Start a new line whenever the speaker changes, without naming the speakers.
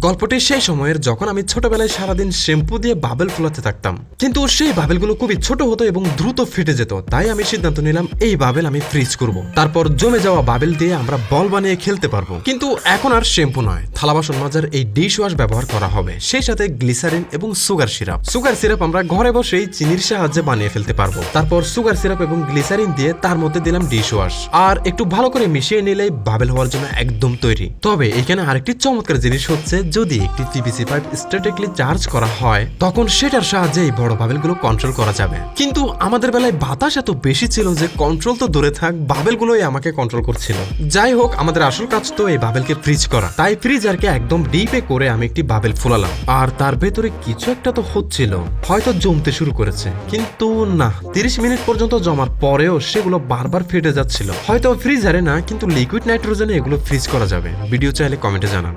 গল্পটি সেই সময়ের যখন আমি ছোটবেলায় সারাদিন শ্যাম্পু দিয়ে বাবেল ফোলাতে থাকতাম। কিন্তু সেই বাবেলগুলো খুবই ছোট হতো এবং দ্রুত ফেটে যেত। তাই আমি সিদ্ধান্ত নিলাম, এই বাবেল আমি ফ্রিজ করব। তারপর জমে যাওয়া বাবেল দিয়ে আমরা বল বানিয়ে খেলতে পারব। কিন্তু এখন আর শ্যাম্পু নয়। থালা বাসন মাজার এই ডিশ ওয়াশ ব্যবহার করা হবে। সেই সাথে গ্লিসারিন এবং সুগার সিরাপ। সুগার সিরাপ আমরা ঘরে বসেই চিনির সাহায্যে বানিয়ে ফেলতে পারব। তারপর সুগার সিরাপ এবং গ্লিসারিন দিয়ে তার মধ্যে দিলাম ডিশ ওয়াশ আর একটু ভালো করে মিশিয়ে নিলেই বাবেল হওয়ার জন্য একদম তৈরি। তবে এখানে আরেকটি চমৎকার জিনিস হচ্ছে যদি একটি পিভিসি পাইপ স্ট্যাটিকলি চার্জ করা হয়, তখন সেটার সাহায্যে এই বড় বাবেলগুলো কন্ট্রোল করা যাবে। কিন্তু আমাদের বেলায় বাতাস এত বেশি ছিল যে কন্ট্রোল তো দূরে থাক, বাবেলগুলোই আমাকে কন্ট্রোল করছিল। যাই হোক, আমাদের আসল কাজ তো এই বাবেলকে ফ্রিজ করা। তাই ফ্রিজারকে একদম ডিপে করে আমি একটি বাবেল ফোলালাম। আর তার ভেতরে কিছু একটা তো হচ্ছিল, হয়তো জমতে শুরু করেছে। কিন্তু না, তিরিশ মিনিট পর্যন্ত জমার পরেও সেগুলো বারবার ফেটে যাচ্ছিল। হয়তো ফ্রিজারে না, কিন্তু লিকুইড নাইট্রোজেনে এগুলো ফ্রিজ করা যাবে। ভিডিও চাইলে কমেন্টে জানান।